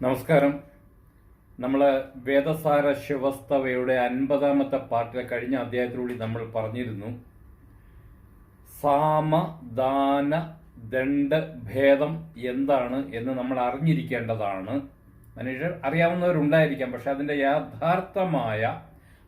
നമസ്കാരം. നമ്മൾ വേദസാര ശിവസ്തവയുടെ അൻപതാമത്തെ പാർട്ടിലെ കഴിഞ്ഞ അധ്യായത്തിലൂടെ നമ്മൾ പറഞ്ഞിരുന്നു. സാമ ദാന ദണ്ഡ ഭേദം എന്താണ് എന്ന് നമ്മൾ അറിഞ്ഞിരിക്കേണ്ടതാണ്. മനുഷ്യർ അറിയാവുന്നവരുണ്ടായിരിക്കാം പക്ഷെ അതിന്റെ യാഥാർത്ഥമായ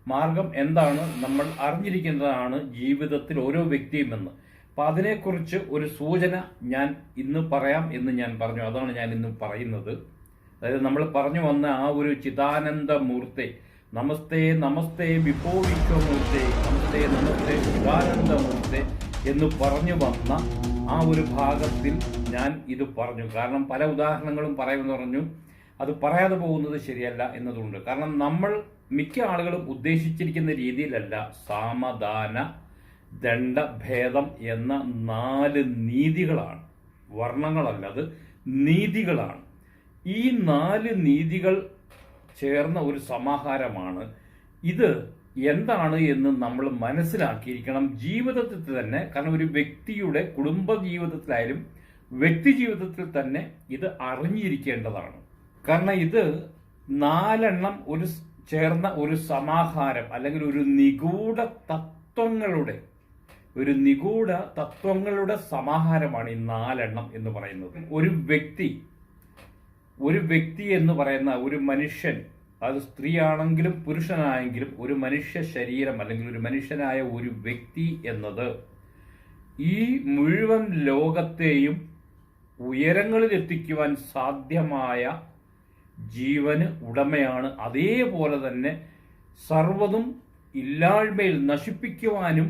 മാർഗം എന്താണ് നമ്മൾ അറിഞ്ഞിരിക്കുന്നതാണ് ജീവിതത്തിൽ ഓരോ വ്യക്തിയും എന്ന്. അപ്പം അതിനെക്കുറിച്ച് ഒരു സൂചന ഞാൻ ഇന്ന് പറയാം എന്ന് ഞാൻ പറഞ്ഞു. അതാണ് ഞാൻ ഇന്ന് പറയുന്നത്. അതായത് നമ്മൾ പറഞ്ഞു വന്ന ആ ഒരു ചിദാനന്ദ മൂർത്തി നമസ്തേ നമസ്തേ വിഭോ വിശ്വമൂർത്തി നമസ്തേ നമസ്തേ ചിദാനന്ദ മൂർത്തി എന്ന് പറഞ്ഞു വന്ന ആ ഒരു ഭാഗത്തിൽ ഞാൻ ഇത് പറഞ്ഞു. കാരണം പല ഉദാഹരണങ്ങളും പറയുമെന്ന് പറഞ്ഞു. അത് പറയാതെ പോകുന്നത് ശരിയല്ല എന്നതുകൊണ്ട് കാരണം നമ്മൾ മിക്ക ആളുകളും ഉദ്ദേശിച്ചിരിക്കുന്ന രീതിയിലല്ല സാമദാന ദണ്ഡഭേദം എന്ന നാല് നീതികളാണ്. വർണങ്ങളല്ല അത് നീതികളാണ്. ഈ നാല് നീതികൾ ചേർന്ന ഒരു സമാഹാരമാണ്. ഇത് എന്താണ് എന്ന് നമ്മൾ മനസ്സിലാക്കിയിരിക്കണം. ജീവിതത്തിൽ തന്നെ കാരണം ഒരു വ്യക്തിയുടെ കുടുംബ ജീവിതത്തിലായാലും വ്യക്തി ജീവിതത്തിൽ തന്നെ ഇത് അറിഞ്ഞിരിക്കേണ്ടതാണ്. കാരണം ഇത് നാലെണ്ണം ഒരു ചേർന്ന ഒരു സമാഹാരം അല്ലെങ്കിൽ ഒരു നിഗൂഢ തത്വങ്ങളുടെ ഒരു നിഗൂഢ തത്വങ്ങളുടെ സമാഹാരമാണ് ഈ നാലെണ്ണം എന്ന് പറയുന്നത്. ഒരു വ്യക്തി ഒരു വ്യക്തി എന്ന് പറയുന്ന ഒരു മനുഷ്യൻ അത് സ്ത്രീയാണെങ്കിലും പുരുഷനാണെങ്കിലും ഒരു മനുഷ്യ ശരീരം അല്ലെങ്കിൽ ഒരു മനുഷ്യനായ ഒരു വ്യക്തി എന്നത് ഈ മുഴുവൻ ലോകത്തെയും ഉയരങ്ങളിൽ എത്തിക്കുവാൻ സാധ്യമായ ജീവന് ഉടമയാണ്. അതേപോലെ തന്നെ സർവതും ഇല്ലായ്മയിൽ നശിപ്പിക്കുവാനും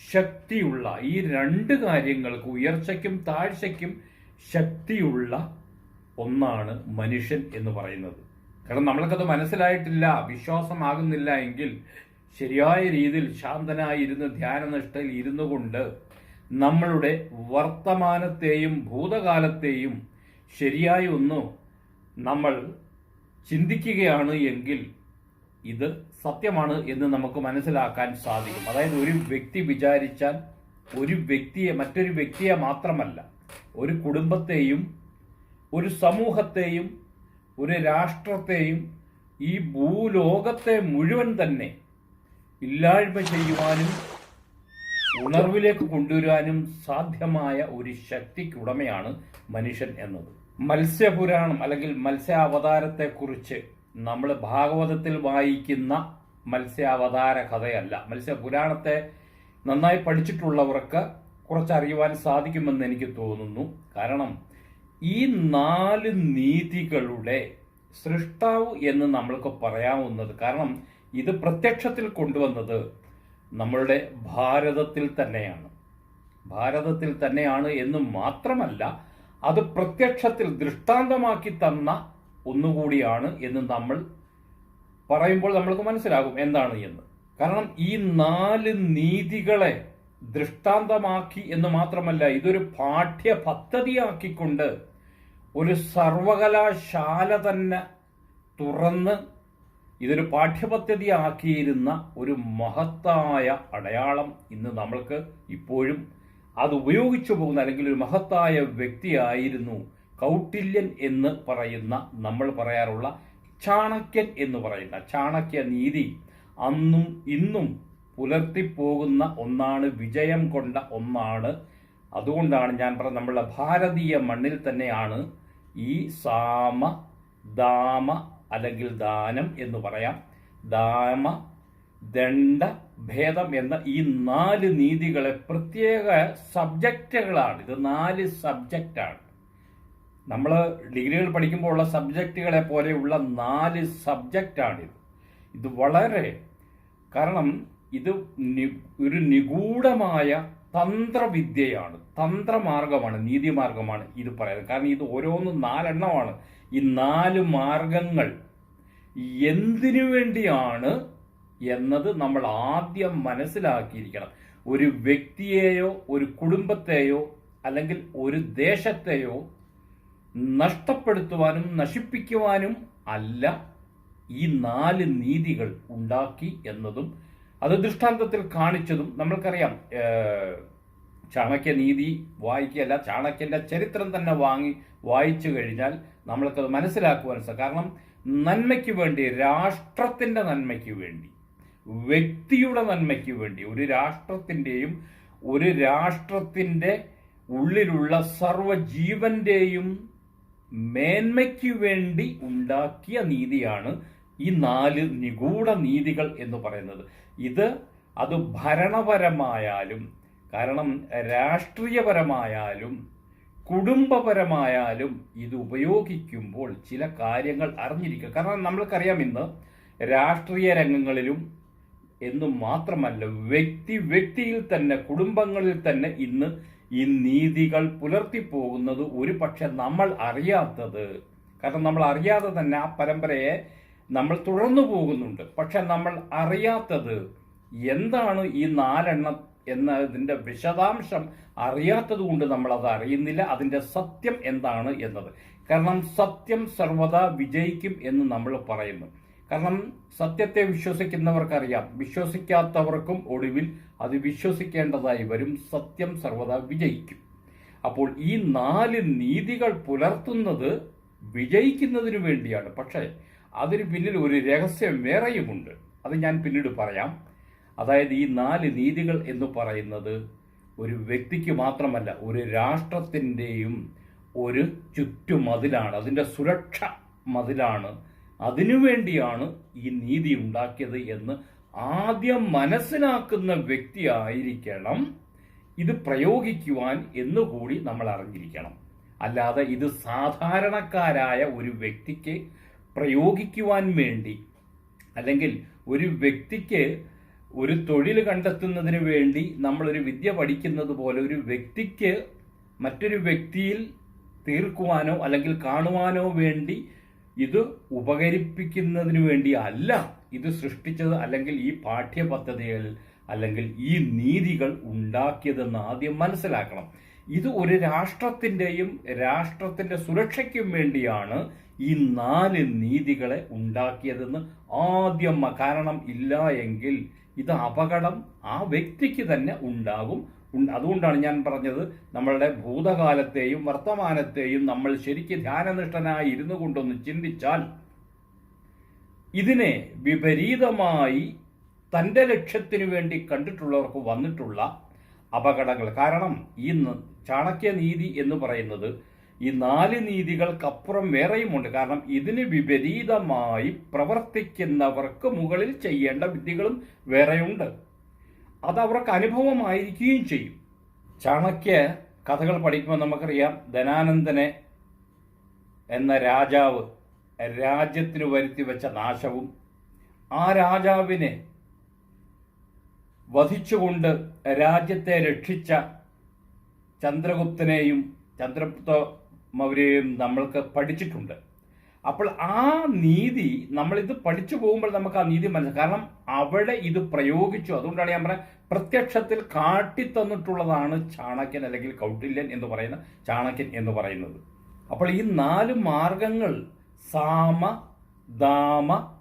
ശക്തിയുള്ള ഈ രണ്ട് കാര്യങ്ങൾക്ക് ഉയർച്ചയ്ക്കും താഴ്ചയ്ക്കും ശക്തിയുള്ള ഒന്നാണ് മനുഷ്യൻ എന്ന് പറയുന്നത്. കാരണം നമ്മൾക്കത് മനസ്സിലായിട്ടില്ല വിശ്വാസമാകുന്നില്ല എങ്കിൽ ശരിയായ രീതിയിൽ ശാന്തനായിരുന്ന് ധ്യാനനിഷ്ഠയിൽ ഇരുന്നു കൊണ്ട് നമ്മളുടെ വർത്തമാനത്തെയും ഭൂതകാലത്തെയും ശരിയായി ഒന്ന് നമ്മൾ ചിന്തിക്കുകയാണ് എങ്കിൽ ഇത് സത്യമാണ് എന്ന് നമുക്ക് മനസ്സിലാക്കാൻ സാധിക്കും. അതായത് ഒരു വ്യക്തി വിചാരിച്ചാൽ ഒരു വ്യക്തിയെ മറ്റൊരു വ്യക്തിയെ മാത്രമല്ല ഒരു കുടുംബത്തെയും ഒരു സമൂഹത്തെയും ഒരു രാഷ്ട്രത്തെയും ഈ ഭൂലോകത്തെ മുഴുവൻ തന്നെ ഇല്ലായ്മ ചെയ്യുവാനും ഉണർവിലേക്ക് കൊണ്ടുവരാനും സാധ്യമായ ഒരു ശക്തിക്കുടമയാണ് മനുഷ്യൻ എന്നത്. മത്സ്യപുരാണം അല്ലെങ്കിൽ മത്സ്യാവതാരത്തെക്കുറിച്ച് നമ്മൾ ഭാഗവതത്തിൽ വായിക്കുന്ന മത്സ്യാവതാര കഥയല്ല. മത്സ്യപുരാണത്തെ നന്നായി പഠിച്ചിട്ടുള്ളവർക്ക് കുറച്ചറിയുവാൻ സാധിക്കുമെന്ന് എനിക്ക് തോന്നുന്നു. കാരണം ഈ നാല് നീതികളുടെ സൃഷ്ടാവ് എന്ന് നമ്മൾക്ക് പറയാവുന്നത് കാരണം ഇത് പ്രത്യക്ഷത്തിൽ കൊണ്ടുവന്നത് നമ്മളുടെ ഭാരതത്തിൽ തന്നെയാണ്. ഭാരതത്തിൽ തന്നെയാണ് എന്ന് മാത്രമല്ല അത് പ്രത്യക്ഷത്തിൽ ദൃഷ്ടാന്തമാക്കി തന്ന ഒന്നുകൂടിയാണ് എന്ന് നമ്മൾ പറയുമ്പോൾ നമ്മൾക്ക് മനസ്സിലാകും എന്താണ് എന്ന്. കാരണം ഈ നാല് നീതികളെ ദൃഷ്ടാന്തമാക്കി എന്ന് മാത്രമല്ല ഇതൊരു പാഠ്യ പദ്ധതിയാക്കിക്കൊണ്ട് ഒരു സർവകലാശാല തന്നെ തുറന്ന് ഇതൊരു പാഠ്യപദ്ധതി ആക്കിയിരുന്ന ഒരു മഹത്തായ അടയാളം ഇന്ന് നമ്മൾക്ക് ഇപ്പോഴും അത് ഉപയോഗിച്ചു പോകുന്ന അല്ലെങ്കിൽ ഒരു മഹത്തായ വ്യക്തിയായിരുന്നു കൗട്ടില്യൻ എന്ന് പറയുന്ന നമ്മൾ പറയാറുള്ള ചാണക്യൻ എന്ന് പറയുന്ന ചാണക്യ നീതി അന്നും ഇന്നും പുലർത്തിപ്പോകുന്ന ഒന്നാണ് വിജയം കൊണ്ട ഒന്നാണ്. അതുകൊണ്ടാണ് ഞാൻ പറഞ്ഞ നമ്മളുടെ ഭാരതീയ മണ്ണിൽ തന്നെയാണ് ഈ സാമ ദാമ അല്ലെങ്കിൽ ദാനം എന്ന് പറയാം. ദാമ ദണ്ഡ ഭേദം എന്ന ഈ നാല് നീതികളെ പ്രത്യേക സബ്ജക്റ്റുകളാണ്. ഇത് നാല് സബ്ജക്റ്റാണ്. നമ്മൾ ഡിഗ്രികൾ പഠിക്കുമ്പോൾ ഉള്ള സബ്ജക്റ്റുകളെ പോലെയുള്ള നാല് സബ്ജക്റ്റാണിത്. ഇത് വളരെ കാരണം ഇത് ഒരു നിഗൂഢമായ തന്ത്രവിദ്യയാണ്. തന്ത്രമാർഗമാണ് നീതിമാർഗമാണ് ഇത് പറയുന്നത്. കാരണം ഇത് ഓരോന്നും നാലെണ്ണമാണ്. ഈ നാല് മാർഗങ്ങൾ എന്തിനു വേണ്ടിയാണ് എന്നത് നമ്മൾ ആദ്യം മനസ്സിലാക്കിയിരിക്കണം. ഒരു വ്യക്തിയെയോ ഒരു കുടുംബത്തെയോ അല്ലെങ്കിൽ ഒരു ദേശത്തെയോ നഷ്ടപ്പെടുത്തുവാനും നശിപ്പിക്കുവാനും അല്ല ഈ നാല് നീതികൾ ഉണ്ടാക്കി എന്നതും അത് ദൃഷ്ടാന്തത്തിൽ കാണിച്ചതും നമ്മൾക്കറിയാം. ചാണക്യ നീതി വായിക്കുകയല്ല ചാണക്യന്റെ ചരിത്രം തന്നെ വാങ്ങി വായിച്ചു കഴിഞ്ഞാൽ നമ്മൾക്കത് മനസ്സിലാക്കുവാൻ കാരണം നന്മയ്ക്ക് വേണ്ടി രാഷ്ട്രത്തിന്റെ നന്മയ്ക്ക് വേണ്ടി വ്യക്തിയുടെ നന്മയ്ക്ക് വേണ്ടി ഒരു രാഷ്ട്രത്തിന്റെയും ഒരു രാഷ്ട്രത്തിന്റെ ഉള്ളിലുള്ള സർവജീവന്റെയും മേന്മയ്ക്ക് വേണ്ടി ഉണ്ടാക്കിയ നീതിയാണ് ഈ നാല് നിഗൂഢ നീതികൾ എന്ന് പറയുന്നത്. ഇത് അത് ഭരണപരമായാലും കാരണം രാഷ്ട്രീയപരമായാലും കുടുംബപരമായാലും ഇത് ഉപയോഗിക്കുമ്പോൾ ചില കാര്യങ്ങൾ അറിഞ്ഞിരിക്കുക. കാരണം നമ്മൾക്കറിയാം ഇന്ന് രാഷ്ട്രീയ രംഗങ്ങളിലും എന്നു മാത്രമല്ല വ്യക്തി വ്യക്തിയിൽ തന്നെ കുടുംബങ്ങളിൽ തന്നെ ഇന്ന് ഈ നീതികൾ പുലർത്തിപ്പോകുന്നത് ഒരു പക്ഷെ നമ്മൾ അറിയാത്തത്. കാരണം നമ്മൾ അറിയാതെ തന്നെ ആ പരമ്പരയെ നമ്മൾ തുടർന്നു പോകുന്നുണ്ട്. പക്ഷെ നമ്മൾ അറിയാത്തത് എന്താണ് ഈ നാലെണ്ണം എന്നതിന്റെ വിശദാംശം അറിയാത്തത് കൊണ്ട് നമ്മൾ അത് അറിയുന്നില്ല. അതിന്റെ സത്യം എന്താണ് എന്നത്. കാരണം സത്യം സർവദാ വിജയിക്കും എന്ന് നമ്മൾ പറയുന്നു. കാരണം സത്യത്തെ വിശ്വസിക്കുന്നവർക്കറിയാം. വിശ്വസിക്കാത്തവർക്കും ഒടുവിൽ അത് വിശ്വസിക്കേണ്ടതായി വരും. സത്യം സർവദാ വിജയിക്കും. അപ്പോൾ ഈ നാല് നീതികൾ പുലർത്തുന്നത് വിജയിക്കുന്നതിന് വേണ്ടിയാണ്. പക്ഷേ അതിന് പിന്നിൽ ഒരു രഹസ്യം വേറെയുമുണ്ട്. അത് ഞാൻ പിന്നീട് പറയാം. അതായത് ഈ നാല് നീതികൾ എന്ന് പറയുന്നത് ഒരു വ്യക്തിക്ക് മാത്രമല്ല ഒരു രാഷ്ട്രത്തിന്റെയും ഒരു ചുറ്റുമതിലാണ് അതിന്റെ സുരക്ഷ മതിലാണ്. അതിനുവേണ്ടിയാണ് ഈ നീതി ഉണ്ടാക്കിയത് എന്ന് ആദ്യം മനസ്സിലാക്കുന്ന വ്യക്തി ആയിരിക്കണം ഇത് പ്രയോഗിക്കുവാൻ എന്നുകൂടി നമ്മൾ അറിഞ്ഞിരിക്കണം. അല്ലാതെ ഇത് സാധാരണക്കാരായ ഒരു വ്യക്തിക്ക് പ്രയോഗിക്കുവാൻ വേണ്ടി അല്ലെങ്കിൽ ഒരു വ്യക്തിക്ക് ഒരു തൊഴിൽ കണ്ടെത്തുന്നതിന് വേണ്ടി നമ്മളൊരു വിദ്യ പഠിക്കുന്നത് പോലെ ഒരു വ്യക്തിക്ക് മറ്റൊരു വ്യക്തിയിൽ തീർക്കുവാനോ അല്ലെങ്കിൽ കാണുവാനോ വേണ്ടി ഇത് ഉപകരിപ്പിക്കുന്നതിന് വേണ്ടി അല്ല ഇത് സൃഷ്ടിച്ചത് അല്ലെങ്കിൽ ഈ പാഠ്യപദ്ധതികൾ അല്ലെങ്കിൽ ഈ നീതികൾ ഉണ്ടാക്കിയതെന്ന് ആദ്യം മനസ്സിലാക്കണം. ഇത് ഒരു രാഷ്ട്രത്തിന്റെയും രാഷ്ട്രത്തിന്റെ സുരക്ഷയ്ക്കും വേണ്ടിയാണ് ഈ നാല് നീതികളെ ഉണ്ടാക്കിയതെന്ന് ആദ്യം കാരണം ഇല്ല എങ്കിൽ ഇത് അപകടം ആ വ്യക്തിക്ക് തന്നെ ഉണ്ടാകും. അതുകൊണ്ടാണ് ഞാൻ പറഞ്ഞത് നമ്മളുടെ ഭൂതകാലത്തെയും വർത്തമാനത്തെയും നമ്മൾ ശരിക്ക് ധ്യാനനിഷ്ഠനായി ഇരുന്നു കൊണ്ടൊന്ന് ചിന്തിച്ചാൽ ഇതിനെ വിപരീതമായി തന്റെ ലക്ഷ്യത്തിനു വേണ്ടി കണ്ടിട്ടുള്ളവർക്ക് വന്നിട്ടുള്ള അപകടങ്ങൾ. കാരണം ഈ ചാണക്യനീതി എന്ന് പറയുന്നത് ഈ നാല് നീതികൾക്കപ്പുറം വേറെയുമുണ്ട്. കാരണം ഇതിന് വിപരീതമായി പ്രവർത്തിക്കുന്നവർക്ക് മുകളിൽ ചെയ്യേണ്ട വിദ്യകളും വേറെയുണ്ട്. അത് അവർക്ക് അനുഭവമായിരിക്കുകയും ചെയ്യും. ചാണക്യ കഥകൾ പഠിക്കുമ്പോൾ നമുക്കറിയാം ധനാനന്ദനെ എന്ന രാജാവ് രാജ്യത്തിന് വരുത്തി വെച്ച നാശവും ആ രാജാവിനെ വധിച്ചുകൊണ്ട് രാജ്യത്തെ രക്ഷിച്ച ചന്ദ്രഗുപ്തനെയും ചന്ദ്രഗുപ്ത മൗര്യയും നമ്മൾക്ക് പഠിച്ചിട്ടുണ്ട്. അപ്പോൾ ആ നീതി നമ്മളിത് പഠിച്ചു പോകുമ്പോൾ നമുക്ക് ആ നീതി മനസ്സിലാക്കാം. കാരണം അവിടെ ഇത് പ്രയോഗിച്ചു. അതുകൊണ്ടാണ് ഞാൻ പറഞ്ഞത് പ്രത്യക്ഷത്തിൽ കാട്ടിത്തന്നിട്ടുള്ളതാണ് ചാണക്യൻ അല്ലെങ്കിൽ കൗട്ടില്യൻ എന്ന് പറയുന്ന ചാണക്യൻ എന്ന് പറയുന്നത്. അപ്പോൾ ഈ നാല് മാർഗങ്ങൾ സാമ ദാമ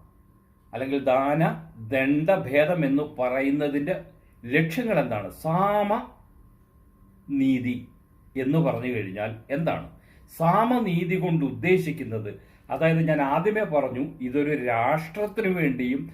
അല്ലെങ്കിൽ ദാന ദണ്ഡഭേദം എന്ന് പറയുന്നതിന്റെ ലക്ഷ്യങ്ങൾ എന്താണ്? സാമ നീതി എന്ന് പറഞ്ഞു കഴിഞ്ഞാൽ എന്താണ്? സാമനീതി കൊണ്ട് ഉദ്ദേശിക്കുന്നത്. അതായത് ഞാൻ ആദ്യമേ പറഞ്ഞു ഇതൊരു രാഷ്ട്രത്തിന് വേണ്ടിയും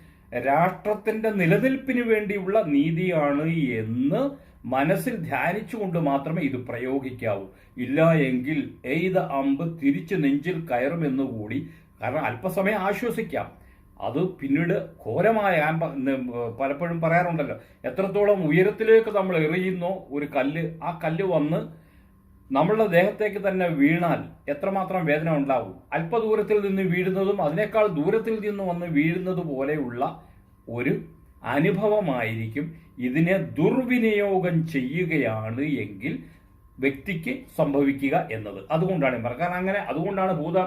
രാഷ്ട്രത്തിന്റെ നിലനിൽപ്പിന് വേണ്ടിയുള്ള നീതിയാണ് എന്ന് മനസ്സിൽ ധ്യാനിച്ചുകൊണ്ട് മാത്രമേ ഇത് പ്രയോഗിക്കാവൂ. ഇല്ല എങ്കിൽ എയ്ത അമ്പ് തിരിച്ചു നെഞ്ചിൽ കയറുമെന്നുകൂടി കാരണം അല്പസമയം ആശ്വസിക്കാം. അത് പിന്നീട് ഘോരമായ പലപ്പോഴും പറയാറുണ്ടല്ലോ. എത്രത്തോളം ഉയരത്തിലേക്ക് നമ്മൾ എറിയുന്നോ ഒരു കല്ല് ആ കല്ല് വന്ന് നമ്മളുടെ ദേഹത്തേക്ക് തന്നെ വീണാൽ എത്രമാത്രം വേദന ഉണ്ടാവും? അല്പദൂരത്തിൽ നിന്ന് വീഴുന്നതും അതിനേക്കാൾ ദൂരത്തിൽ നിന്ന് വന്ന് വീഴുന്നത് പോലെയുള്ള ഒരു അനുഭവമായിരിക്കും. ഇതിനെ ദുർവിനിയോഗം ചെയ്യുകയാണ് എങ്കിൽ വ്യക്തിക്ക് സംഭവിക്കുക എന്നത്. അതുകൊണ്ടാണ്. കാരണം അങ്ങനെ അതുകൊണ്ടാണ് ഭൂത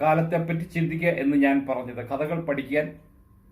കാലത്തെപ്പറ്റി ചിന്തിക്കുക എന്ന് ഞാൻ പറഞ്ഞത്. കഥകൾ പഠിക്കാൻ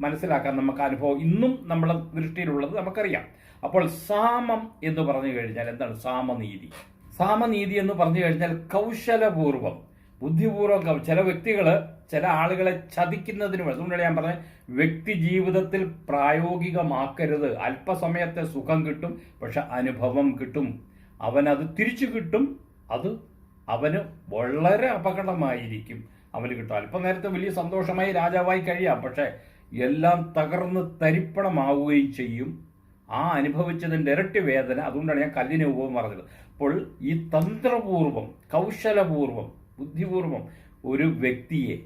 മനസ്സിലാക്കാൻ നമുക്ക് അനുഭവം ഇന്നും നമ്മളെ ദൃഷ്ടിയിലുള്ളത് നമുക്കറിയാം. അപ്പോൾ സാമം എന്ന് പറഞ്ഞു കഴിഞ്ഞാൽ എന്താണ്? സാമനീതി. സാമനീതി എന്ന് പറഞ്ഞു കഴിഞ്ഞാൽ കൗശലപൂർവം ബുദ്ധിപൂർവം ചില വ്യക്തികൾ ചില ആളുകളെ ചതിക്കുന്നതിന് അതുകൊണ്ടാണ് ഞാൻ പറഞ്ഞത് വ്യക്തി ജീവിതത്തിൽ പ്രായോഗികമാക്കരുത്. അല്പസമയത്തെ സുഖം കിട്ടും പക്ഷെ അനുഭവം കിട്ടും. അവനത് തിരിച്ചു കിട്ടും അത് അവന് വളരെ അപകടമായിരിക്കും അവന് കിട്ടാൻ. ഇപ്പം നേരത്തെ വലിയ സന്തോഷമായി രാജാവായി കഴിയാം. പക്ഷേ എല്ലാം തകർന്ന് തരിപ്പണമാവുകയും ചെയ്യും. ആ അനുഭവിച്ചതിന്റെ ഇരട്ടി വേദന. അതുകൊണ്ടാണ് ഞാൻ കല്ലിനെ ഉപമ പറഞ്ഞത്. അപ്പോൾ ഈ തന്ത്രപൂർവം കൗശലപൂർവം ബുദ്ധിപൂർവം ഒരു വ്യക്തിയെ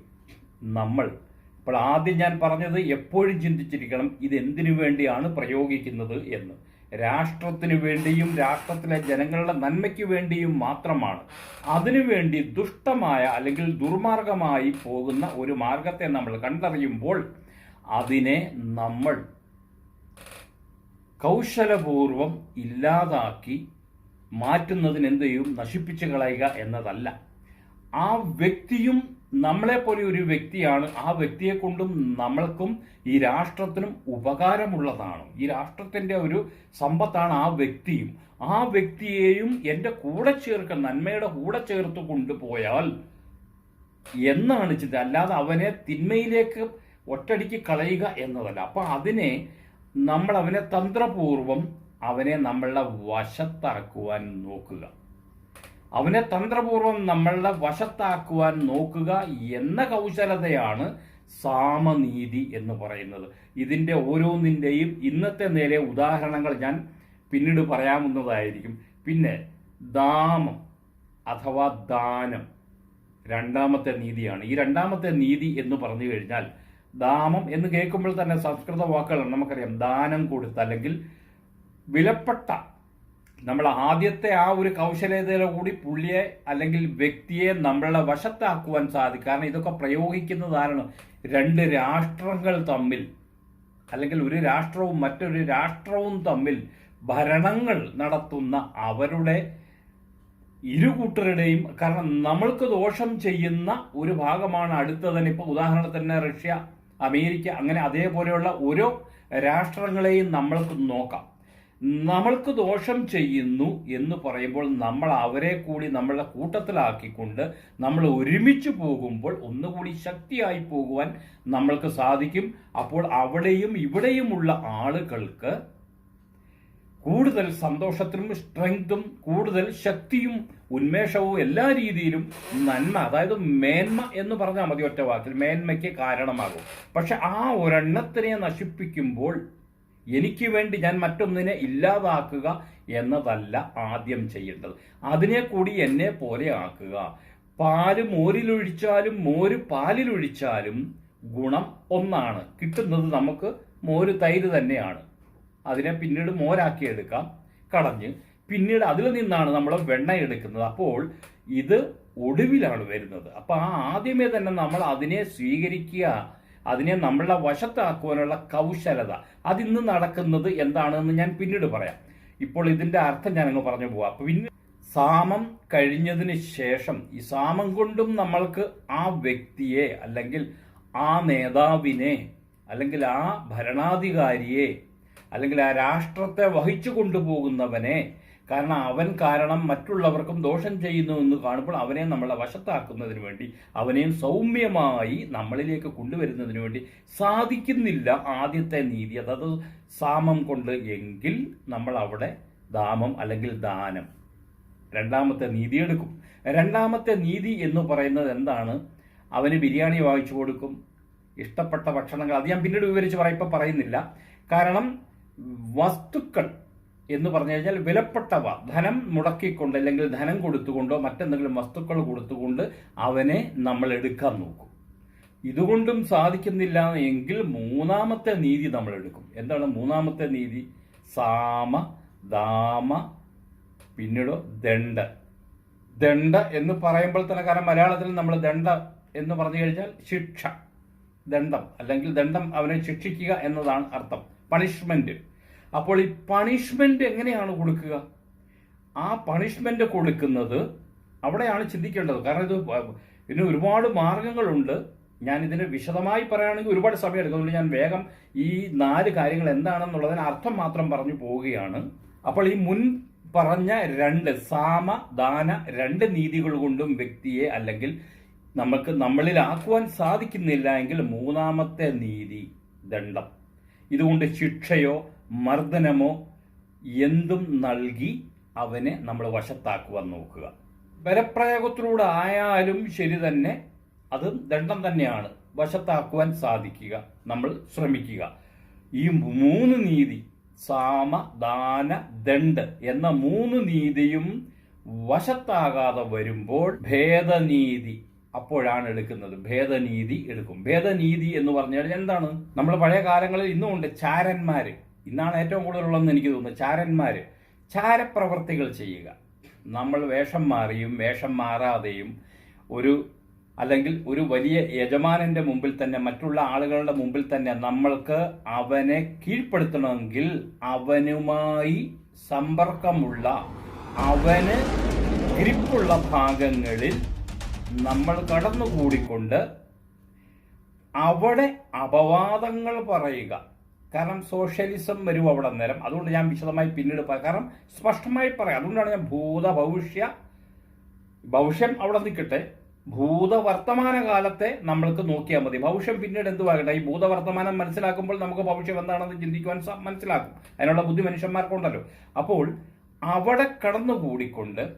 നമ്മൾ ഇപ്പോൾ ആദ്യം ഞാൻ പറഞ്ഞത് എപ്പോഴും ചിന്തിച്ചിരിക്കണം ഇത് എന്തിനു വേണ്ടിയാണ് പ്രയോഗിക്കുന്നത് എന്ന്. രാഷ്ട്രത്തിന് വേണ്ടിയും രാഷ്ട്രത്തിലെ ജനങ്ങളുടെ നന്മയ്ക്ക് വേണ്ടിയും മാത്രമാണ്. അതിനുവേണ്ടി ദുഷ്ടമായ അല്ലെങ്കിൽ ദുർമാർഗമായി പോകുന്ന ഒരു മാർഗത്തെ നമ്മൾ കണ്ടറിയുമ്പോൾ അതിനെ നമ്മൾ കൗശലപൂർവം ഇല്ലാതാക്കി മാറ്റുന്നതിനെന്തെയും നശിപ്പിച്ചു കളയുക എന്നതല്ല. ആ വ്യക്തിയും നമ്മളെപ്പോലെ ഒരു വ്യക്തിയാണ് ആ വ്യക്തിയെ കൊണ്ടും നമ്മൾക്കും ഈ രാഷ്ട്രത്തിനും ഉപകാരമുള്ളതാണ്. ഈ രാഷ്ട്രത്തിന്റെ ഒരു സമ്പത്താണ് ആ വ്യക്തിയും. ആ വ്യക്തിയെയും എന്റെ കൂടെ ചേർക്ക നന്മയുടെ കൂടെ ചേർത്ത് കൊണ്ടുപോയാൽ എന്നാണ് ചിന്ത. അല്ലാതെ അവനെ തിന്മയിലേക്ക് ഒറ്റടിക്ക് കളയുക എന്നതല്ല. അപ്പൊ അതിനെ നമ്മൾ അവനെ തന്ത്രപൂർവം അവനെ നമ്മളുടെ വശത്താക്കുവാൻ നോക്കുക. അവനെ തന്ത്രപൂർവം നമ്മളുടെ വശത്താക്കുവാൻ നോക്കുക എന്ന കൗശലതയാണ് സാമനീതി എന്ന് പറയുന്നത്. ഇതിന്റെ ഓരോന്നിന്റെയും ഇന്നത്തെ നേരെ ഉദാഹരണങ്ങൾ ഞാൻ പിന്നീട് പറയാവുന്നതായിരിക്കും. പിന്നെ ദാമം അഥവാ ദാനം രണ്ടാമത്തെ നീതിയാണ്. ഈ രണ്ടാമത്തെ നീതി എന്ന് പറഞ്ഞു കഴിഞ്ഞാൽ ദാമം എന്ന് കേൾക്കുമ്പോൾ തന്നെ സംസ്കൃത വാക്കുകളാണ്. നമുക്കറിയാം ദാനം കൊടുത്ത അല്ലെങ്കിൽ വിലപ്പെട്ട നമ്മൾ ആദ്യത്തെ ആ ഒരു കൗശലതയിലെ കൂടി പുള്ളിയെ അല്ലെങ്കിൽ വ്യക്തിയെ നമ്മളുടെ വശത്താക്കുവാൻ സാധിക്കും. കാരണം ഇതൊക്കെ പ്രയോഗിക്കുന്നതാണ് രണ്ട് രാഷ്ട്രങ്ങൾ തമ്മിൽ അല്ലെങ്കിൽ ഒരു രാഷ്ട്രവും മറ്റൊരു രാഷ്ട്രവും തമ്മിൽ ഭരണങ്ങൾ നടത്തുന്ന അവരുടെ ഇരു കൂട്ടരുടെയും കാരണം നമ്മൾക്ക് ദോഷം ചെയ്യുന്ന ഒരു ഭാഗമാണ് അടുത്തതിന് ഇപ്പോൾ ഉദാഹരണത്തിന് റഷ്യ അമേരിക്ക അങ്ങനെ അതേപോലെയുള്ള ഓരോ രാഷ്ട്രങ്ങളെയും നമ്മൾക്ക് നോക്കാം. നമ്മൾക്ക് ദോഷം ചെയ്യുന്നു എന്ന് പറയുമ്പോൾ നമ്മൾ അവരെ കൂടി നമ്മളുടെ കൂട്ടത്തിലാക്കിക്കൊണ്ട് നമ്മൾ ഒരുമിച്ച് പോകുമ്പോൾ ഒന്നുകൂടി ശക്തിയായി പോകുവാൻ നമ്മൾക്ക് സാധിക്കും. അപ്പോൾ അവിടെയും ഇവിടെയുമുള്ള ആളുകൾക്ക് കൂടുതൽ സന്തോഷത്തിനും സ്ട്രെങ്തും കൂടുതൽ ശക്തിയും ഉന്മേഷവും എല്ലാ രീതിയിലും നന്മ അതായത് മേന്മ എന്ന് പറഞ്ഞാൽ മതി ഒറ്റ വാക്കിൽ മേന്മയ്ക്ക് കാരണമാകും. പക്ഷെ ആ ഒരെണ്ണത്തിനെ നശിപ്പിക്കുമ്പോൾ എനിക്ക് വേണ്ടി ഞാൻ മറ്റൊന്നിനെ ഇല്ലാതാക്കുക എന്നതല്ല ആദ്യം ചെയ്യേണ്ടത്. അതിനെ കൂടി എന്നെ പോലെ ആക്കുക. പാൽ മോരിലൊഴിച്ചാലും മോര് പാലിലൊഴിച്ചാലും ഗുണം ഒന്നാണ്. കിട്ടുന്നത് നമുക്ക് മോര് തൈര് തന്നെയാണ്. അതിനെ പിന്നീട് മോരാക്കി എടുക്കാം കടഞ്ഞ് പിന്നീട് അതിൽ നിന്നാണ് നമ്മൾ വെണ്ണ എടുക്കുന്നത്. അപ്പോൾ ഇത് ഒടുവിലാണ് വരുന്നത്. അപ്പോൾ ആ ആദ്യമേ തന്നെ നമ്മൾ അതിനെ സ്വീകരിക്കുക അതിനെ നമ്മളുടെ വശത്താക്കുവാനുള്ള കൗശലത. അതിന്ന് നടക്കുന്നത് എന്താണെന്ന് ഞാൻ പിന്നീട് പറയാം. ഇപ്പോൾ ഇതിന്റെ അർത്ഥം ഞാനങ്ങ് പറഞ്ഞു പോവാം. അപ്പൊ പിന്നെ സാമം കഴിഞ്ഞതിന് ശേഷം ഈ സാമം കൊണ്ടും നമ്മൾക്ക് ആ വ്യക്തിയെ അല്ലെങ്കിൽ ആ നേതാവിനെ അല്ലെങ്കിൽ ആ ഭരണാധികാരിയെ അല്ലെങ്കിൽ ആ രാഷ്ട്രത്തെ വഹിച്ചു കൊണ്ടുപോകുന്നവനെ കാരണം അവൻ കാരണം മറ്റുള്ളവർക്കും ദോഷം ചെയ്യുന്നു എന്ന് കാണുമ്പോൾ അവനെ നമ്മളെ വശത്താക്കുന്നതിന് വേണ്ടി അവനെയും സൗമ്യമായി നമ്മളിലേക്ക് കൊണ്ടുവരുന്നതിന് വേണ്ടി സാധിക്കുന്നില്ല ആദ്യത്തെ നീതി. അതായത് സാമം കൊണ്ട് എങ്കിൽ നമ്മൾ അവിടെ ദാമം അല്ലെങ്കിൽ ദാനം. രണ്ടാമത്തെ നീതി എടുക്കും. രണ്ടാമത്തെ നീതി എന്ന് പറയുന്നത് എന്താണ്? അവന് ബിരിയാണി വാങ്ങിച്ചു കൊടുക്കും. ഇഷ്ടപ്പെട്ട ഭക്ഷണങ്ങൾ. അത് ഞാൻ പിന്നീട് വിവരിച്ച് പറയുമ്പോൾ പറയുന്നില്ല. കാരണം വസ്തുക്കൾ എന്ന് പറഞ്ഞു കഴിഞ്ഞാൽ വിലപ്പെട്ടവ ധനം മുടക്കിക്കൊണ്ട് അല്ലെങ്കിൽ ധനം കൊടുത്തുകൊണ്ടോ മറ്റെന്തെങ്കിലും വസ്തുക്കൾ കൊടുത്തുകൊണ്ട് അവനെ നമ്മൾ എടുക്കാൻ നോക്കും. ഇതുകൊണ്ടും സാധിക്കുന്നില്ല എങ്കിൽ മൂന്നാമത്തെ നീതി നമ്മൾ എടുക്കും. എന്താണ് മൂന്നാമത്തെ നീതി? സാമ ദാമ പിന്നീട് ദണ്ഡ. ദണ്ഡ എന്ന് പറയുമ്പോൾ തന്നെ കാരണം മലയാളത്തിൽ നമ്മൾ ദണ്ഡ എന്ന് പറഞ്ഞു കഴിഞ്ഞാൽ ശിക്ഷ. ദണ്ഡം. അല്ലെങ്കിൽ ദണ്ഡം അവനെ ശിക്ഷിക്കുക എന്നതാണ് അർത്ഥം. പണിഷ്മെന്റ് അപ്പോൾ ഈ പണിഷ്മെന്റ് എങ്ങനെയാണ് കൊടുക്കുക? ആ പണിഷ്മെന്റ് കൊടുക്കുന്നത് അവിടെയാണ് ചിന്തിക്കേണ്ടത്. കാരണം ഇത് ഇതിന് ഒരുപാട് മാർഗങ്ങളുണ്ട്. ഞാൻ ഇതിനെ വിശദമായി പറയുകയാണെങ്കിൽ ഒരുപാട് സമയം എടുക്കുന്നുണ്ട് ഞാൻ വേഗം ഈ നാല് കാര്യങ്ങൾ എന്താണെന്നുള്ളതിന് അർത്ഥം മാത്രം പറഞ്ഞു പോവുകയാണ്. അപ്പോൾ ഈ മുൻ പറഞ്ഞ രണ്ട് സാമ ദാന രണ്ട് നീതികൾ കൊണ്ടും വ്യക്തിയെ അല്ലെങ്കിൽ നമുക്ക് നമ്മളിലാക്കുവാൻ സാധിക്കുന്നില്ല എങ്കിൽ മൂന്നാമത്തെ നീതി ദണ്ഡം. ഇതുകൊണ്ട് ശിക്ഷയോ മർദ്ദനമോ എന്തും നൽകി അവനെ നമ്മൾ വശത്താക്കുവാൻ നോക്കുക. ബലപ്രയോഗത്തിലൂടെ ആയാലും ശരി തന്നെ അത് ദണ്ഡം തന്നെയാണ്. വശത്താക്കുവാൻ സാധിക്കുക നമ്മൾ ശ്രമിക്കുക. ഈ മൂന്ന് നീതി സാമ ദാന ദണ്ഡ് എന്ന മൂന്ന് നീതിയും വശത്താകാതെ വരുമ്പോൾ ഭേദനീതി അപ്പോഴാണ് എടുക്കുന്നത്. ഭേദനീതി എടുക്കും. ഭേദനീതി എന്ന് പറഞ്ഞാൽ എന്താണ്? നമ്മൾ പഴയ കാലങ്ങളിൽ ഇന്നുമുണ്ട് ചാരന്മാര്. ഇന്നാണ് ഏറ്റവും കൂടുതലുള്ളതെന്ന് എനിക്ക് തോന്നുന്നത് ചാരന്മാർ ചാരപ്രവർത്തികൾ ചെയ്യുക. നമ്മൾ വേഷം മാറിയും വേഷം മാറാതെയും ഒരു അല്ലെങ്കിൽ ഒരു വലിയ യജമാനന്റെ മുമ്പിൽ തന്നെ മറ്റുള്ള ആളുകളുടെ മുമ്പിൽ തന്നെ നമ്മൾക്ക് അവനെ കീഴ്പ്പെടുത്തണമെങ്കിൽ അവനുമായി സമ്പർക്കമുള്ള അവന് ഗ്രിപ്പുള്ള ഭാഗങ്ങളിൽ നമ്മൾ കടന്നുകൂടിക്കൊണ്ട് അവിടെ അപവാദങ്ങൾ പറയുക. കാരണം സോഷ്യലിസം വരും അവിടെ നേരം അതുകൊണ്ട് ഞാൻ വിശദമായി പിന്നീട് പറയാം. കാരണം സ്പഷ്ടമായി പറയാം. അതുകൊണ്ടാണ് ഞാൻ ഭൂത ഭവിഷ്യ ഭവിഷ്യം അവിടെ നിൽക്കട്ടെ. ഭൂതവർത്തമാന കാലത്തെ നമ്മൾക്ക് നോക്കിയാൽ മതി. ഭവിഷ്യം പിന്നീട് എന്തുവാകട്ടെ ഈ ഭൂതവർത്തമാനം മനസ്സിലാക്കുമ്പോൾ നമുക്ക് ഭവിഷ്യം എന്താണെന്ന് ചിന്തിക്കുവാൻ മനസ്സിലാക്കും. അതിനുള്ള ബുദ്ധി മനുഷ്യന്മാർക്കുണ്ടല്ലോ. അപ്പോൾ അവിടെ കടന്നുകൂടിക്കൊണ്ട്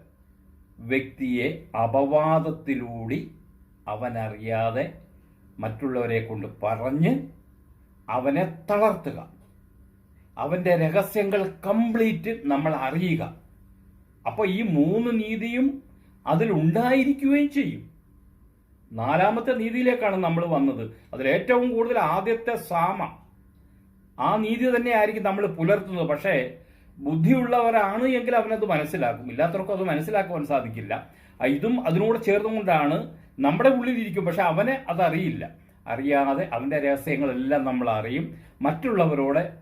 വ്യക്തിയെ അപവാദത്തിലൂടി അവനറിയാതെ മറ്റുള്ളവരെ കൊണ്ട് പറഞ്ഞ് അവനെ തളർത്തുക. അവന്റെ രഹസ്യങ്ങൾ കംപ്ലീറ്റ് നമ്മൾ അറിയുക. അപ്പോൾ ഈ മൂന്ന് നീതിയും അതിൽ ഉണ്ടായിരിക്കുകയും ചെയ്യും. നാലാമത്തെ നീതിയിലേക്കാണ് നമ്മൾ വന്നത്. അതിലേറ്റവും കൂടുതൽ ആദ്യത്തെ സാമ. ആ നീതി തന്നെയായിരിക്കും നമ്മൾ പുലർത്തുന്നത്. പക്ഷേ ബുദ്ധിയുള്ളവരാണ് എങ്കിൽ അവനത് മനസ്സിലാക്കും. ഇല്ലാത്തവർക്കും അത് മനസ്സിലാക്കുവാൻ സാധിക്കില്ല. ഇതും അതിനോട് ചേർന്നുകൊണ്ടാണ് നമ്മുടെ ഉള്ളിലിരിക്കും. പക്ഷെ അവനെ അതറിയില്ല. അറിയാതെ അവന്റെ രഹസ്യങ്ങളെല്ലാം നമ്മൾ അറിയും. മറ്റുള്ളവരോട്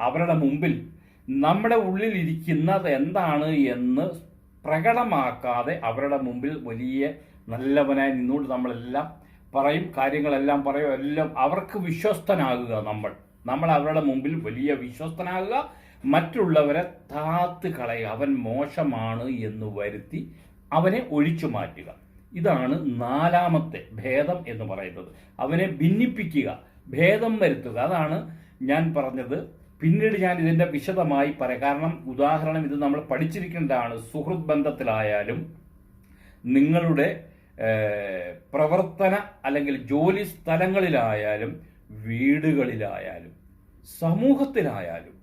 അവരുടെ മുമ്പിൽ നമ്മുടെ ഉള്ളിൽ ഇരിക്കുന്നത് എന്താണ് എന്ന് പ്രകടമാക്കാതെ അവരുടെ മുമ്പിൽ വലിയ നല്ലവനായി നിന്നുകൊണ്ട് നമ്മളെല്ലാം പറയും കാര്യങ്ങളെല്ലാം പറയും എല്ലാം അവർക്ക് വിശ്വസ്തനാകുക നമ്മൾ. നമ്മൾ അവരുടെ മുമ്പിൽ വലിയ വിശ്വസ്തനാകുക മറ്റുള്ളവരെ താത്ത് കളയുക. അവൻ മോശമാണ് എന്ന് വരുത്തി അവനെ ഒഴിച്ചു മാറ്റുക. ഇതാണ് നാലാമത്തെ ഭേദം എന്ന് പറയുന്നത്. അവനെ ഭിന്നിപ്പിക്കുക ഭേദം വരുത്തുക. അതാണ് ഞാൻ പറഞ്ഞത്. പിന്നീട് ഞാൻ ഇതിന്റെ വിശദമായി പറയാം. കാരണം ഉദാഹരണം ഇത് നമ്മൾ പഠിച്ചിരിക്കേണ്ടതാണ്. സുഹൃത് ബന്ധത്തിലായാലും നിങ്ങളുടെ പ്രവർത്തന അല്ലെങ്കിൽ ജോലി സ്ഥലങ്ങളിലായാലും വീടുകളിലായാലും സമൂഹത്തിലായാലും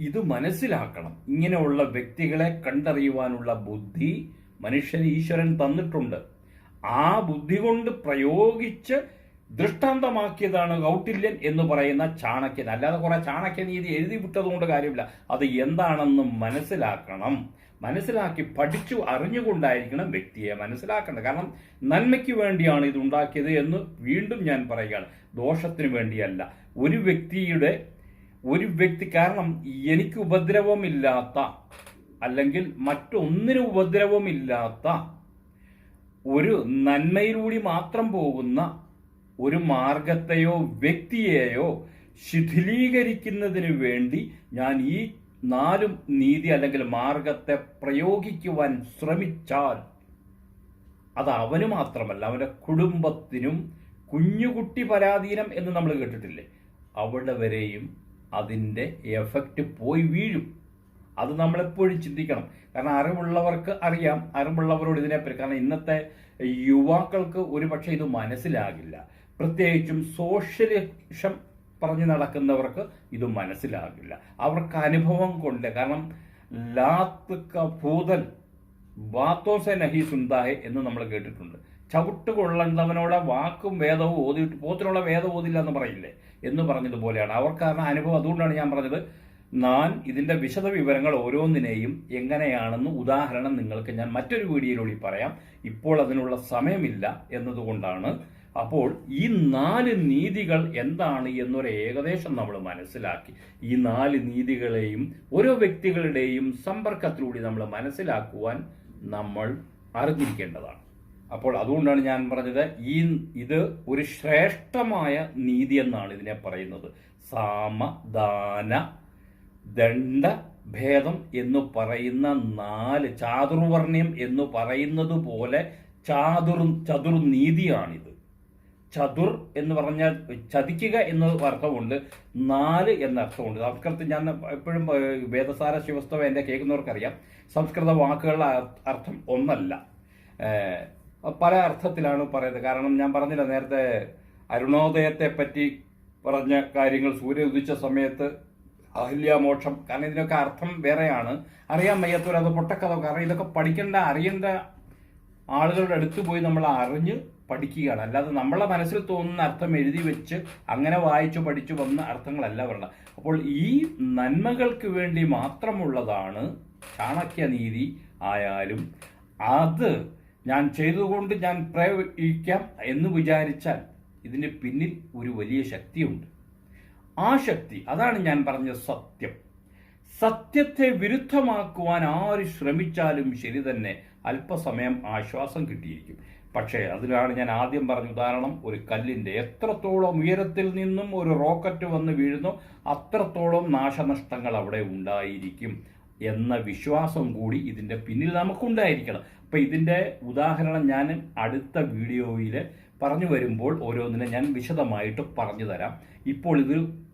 ഇത് മനസ്സിലാക്കണം. ഇങ്ങനെയുള്ള വ്യക്തികളെ കണ്ടറിയുവാനുള്ള ബുദ്ധി മനുഷ്യൻ ഈശ്വരൻ തന്നിട്ടുണ്ട്. ആ ബുദ്ധി കൊണ്ട് പ്രയോഗിച്ച് ദൃഷ്ടാന്തമാക്കിയതാണ് കൗട്ടില്യൻ എന്ന് പറയുന്ന ചാണക്യൻ. അല്ലാതെ കുറെ ചാണക്യ നീതി എഴുതി വിട്ടതുകൊണ്ട് കാര്യമില്ല. അത് എന്താണെന്ന് മനസ്സിലാക്കണം. മനസ്സിലാക്കി പഠിച്ചു അറിഞ്ഞുകൊണ്ടായിരിക്കണം വ്യക്തിയെ മനസ്സിലാക്കേണ്ടത്. കാരണം നന്മയ്ക്ക് വേണ്ടിയാണ് ഇത് ഉണ്ടാക്കിയത് എന്ന് വീണ്ടും ഞാൻ പറയുകയാണ്. ദോഷത്തിന് വേണ്ടിയല്ല. ഒരു വ്യക്തിയുടെ ഒരു വ്യക്തി കാരണം എനിക്ക് ഉപദ്രവമില്ലാത്ത അല്ലെങ്കിൽ മറ്റൊന്നിനും ഉപദ്രവമില്ലാത്ത ഒരു നന്മയിലൂടെ മാത്രം പോകുന്ന ഒരു മാർഗത്തെയോ വ്യക്തിയെയോ ശിഥിലീകരിക്കുന്നതിന് വേണ്ടി ഞാൻ ഈ നാലും നീതി അല്ലെങ്കിൽ മാർഗത്തെ പ്രയോഗിക്കുവാൻ ശ്രമിച്ചാൽ അത് അവന് മാത്രമല്ല അവന്റെ കുടുംബത്തിനും കുഞ്ഞുകുട്ടി പരാധീനം എന്ന് നമ്മൾ കേട്ടിട്ടില്ലേ? അവിടെ വരെയും അതിന്റെ എഫക്റ്റ് പോയി വീഴും. അത് നമ്മളെപ്പോഴും ചിന്തിക്കണം. കാരണം അറിവുള്ളവർക്ക് അറിയാം അറിവുള്ളവരോട് ഇതിനെപ്പറ്റി കാരണം ഇന്നത്തെ യുവാക്കൾക്ക് ഒരുപക്ഷെ ഇത് മനസ്സിലാകില്ല. പ്രത്യേകിച്ചും സോഷ്യലിഷം പറഞ്ഞു നടക്കുന്നവർക്ക് ഇത് മനസ്സിലാകില്ല. അവർക്ക് അനുഭവം കൊണ്ട്. കാരണം ലാത്ത് കൂതൽ ബാത്തോസെ നഹി സുന്ദാഹെ എന്ന് നമ്മൾ കേട്ടിട്ടുണ്ട്. ചവിട്ട് കൊള്ളുന്നവനോടെ വാക്കും വേദവും ഓതിയിട്ട് പോത്തിനുള്ള വേദം ഓതില്ല എന്ന് പറയില്ലേ? എന്ന് പറഞ്ഞതുപോലെയാണ്. അവർക്ക് കാരണം അനുഭവം അതുകൊണ്ടാണ് ഞാൻ പറഞ്ഞത്. ഞാൻ ഇതിന്റെ വിശദവിവരങ്ങൾ ഓരോന്നിനെയും എങ്ങനെയാണെന്ന് ഉദാഹരണം നിങ്ങൾക്ക് ഞാൻ മറ്റൊരു വീഡിയോയിലൂടെ പറയാം. ഇപ്പോൾ അതിനുള്ള സമയമില്ല എന്നതുകൊണ്ടാണ്. അപ്പോൾ ഈ നാല് നീതികൾ എന്താണ് എന്നൊരു ഏകദേശം നമ്മൾ മനസ്സിലാക്കി. ഈ നാല് നീതികളെയും ഓരോ വ്യക്തികളുടെയും സമ്പർക്കത്തിലൂടെ നമ്മൾ മനസ്സിലാക്കുവാൻ നമ്മൾ അറിഞ്ഞിരിക്കേണ്ടതാണ്. അപ്പോൾ അതുകൊണ്ടാണ് ഞാൻ പറഞ്ഞത് ഈ ഇത് ഒരു ശ്രേഷ്ഠമായ നീതി എന്നാണ് ഇതിനെ പറയുന്നത്. സാമ ദാന ദണ്ഡ ഭേദം എന്ന് പറയുന്ന നാല് ചാതുർവർണയം എന്ന് പറയുന്നത് പോലെ ചാതുർ ചതുർനീതിയാണിത്. ചതുർ എന്ന് പറഞ്ഞാൽ ചതിക്കുക എന്ന അർത്ഥമുണ്ട് നാല് എന്ന അർത്ഥമുണ്ട്. സംസ്കൃതത്തിൽ ഞാൻ എപ്പോഴും വേദസാര ശിവസ്തവ എന്റെ കേൾക്കുന്നവർക്കറിയാം. സംസ്കൃത വാക്കുകളുടെ അർത്ഥം ഒന്നല്ല. പല അർത്ഥത്തിലാണ് പറയുന്നത്. കാരണം ഞാൻ പറഞ്ഞില്ല നേരത്തെ അരുണോദയത്തെ പറ്റി പറഞ്ഞ കാര്യങ്ങൾ സൂര്യ ഉദിച്ച സമയത്ത് അഹല്യാമോക്ഷം കാരണം ഇതിനൊക്കെ അർത്ഥം വേറെയാണ്. അറിയാൻ വയ്യാത്തവർ അത് പൊട്ടക്കഥ കാരണം ഇതൊക്കെ പഠിക്കേണ്ട അറിയേണ്ട ആളുകളുടെ അടുത്ത് പോയി നമ്മൾ അറിഞ്ഞ് പഠിക്കുകയാണ്. അല്ലാതെ നമ്മളെ മനസ്സിൽ തോന്നുന്ന അർത്ഥം എഴുതി വെച്ച് അങ്ങനെ വായിച്ചു പഠിച്ചു വന്ന അർത്ഥങ്ങളല്ല വരണം അപ്പോൾ ഈ നന്മകൾക്ക് വേണ്ടി മാത്രമുള്ളതാണ് ചാണക്യനീതി ആയാലും അത് ഞാൻ ചെയ്തുകൊണ്ട് ഞാൻ പ്രയോഗിക്കാം എന്ന് വിചാരിച്ചാൽ ഇതിന് പിന്നിൽ ഒരു വലിയ ശക്തിയുണ്ട്. ആ ശക്തി അതാണ് ഞാൻ പറഞ്ഞ സത്യം. സത്യത്തെ വിരുദ്ധമാക്കുവാൻ ആര് ശ്രമിച്ചാലും ശരി തന്നെ അല്പസമയം ആശ്വാസം കിട്ടിയിരിക്കും. പക്ഷേ അതിലാണ് ഞാൻ ആദ്യം പറഞ്ഞ ഉദാഹരണം. ഒരു കല്ലിന്റെ എത്രത്തോളം ഉയരത്തിൽ നിന്നും ഒരു റോക്കറ്റ് വന്ന് വീഴുന്നു അത്രത്തോളം നാശനഷ്ടങ്ങൾ അവിടെ ഉണ്ടായിരിക്കും എന്ന വിശ്വാസം കൂടി ഇതിന്റെ പിന്നിൽ നമുക്കുണ്ടായിരിക്കണം. അപ്പം ഇതിന്റെ ഉദാഹരണം ഞാൻ അടുത്ത വീഡിയോയിൽ പറഞ്ഞു വരുമ്പോൾ ഓരോന്നിനെ ഞാൻ വിശദമായിട്ട് പറഞ്ഞു തരാം. ഇപ്പോൾ ഇത്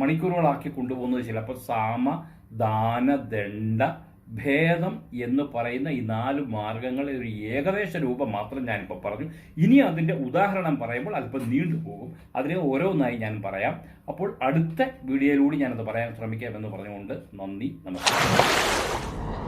മണിക്കൂറുകളാക്കി കൊണ്ടുപോകുന്നത് ചിലപ്പോൾ സാമ ദാന ദണ്ഡ ഭേദം എന്ന് പറയുന്ന ഈ നാല് മാർഗങ്ങളിൽ ഒരു ഏകദേശ രൂപം മാത്രം ഞാനിപ്പോൾ പറഞ്ഞു. ഇനി അതിന്റെ ഉദാഹരണം പറയുമ്പോൾ അല്പം നീണ്ടു പോകും. അതിനെ ഓരോന്നായി ഞാൻ പറയാം. അപ്പോൾ അടുത്ത വീഡിയോയിലൂടെ ഞാനത് പറയാൻ ശ്രമിക്കാമെന്ന് പറഞ്ഞുകൊണ്ട് നന്ദി നമസ്കാരം.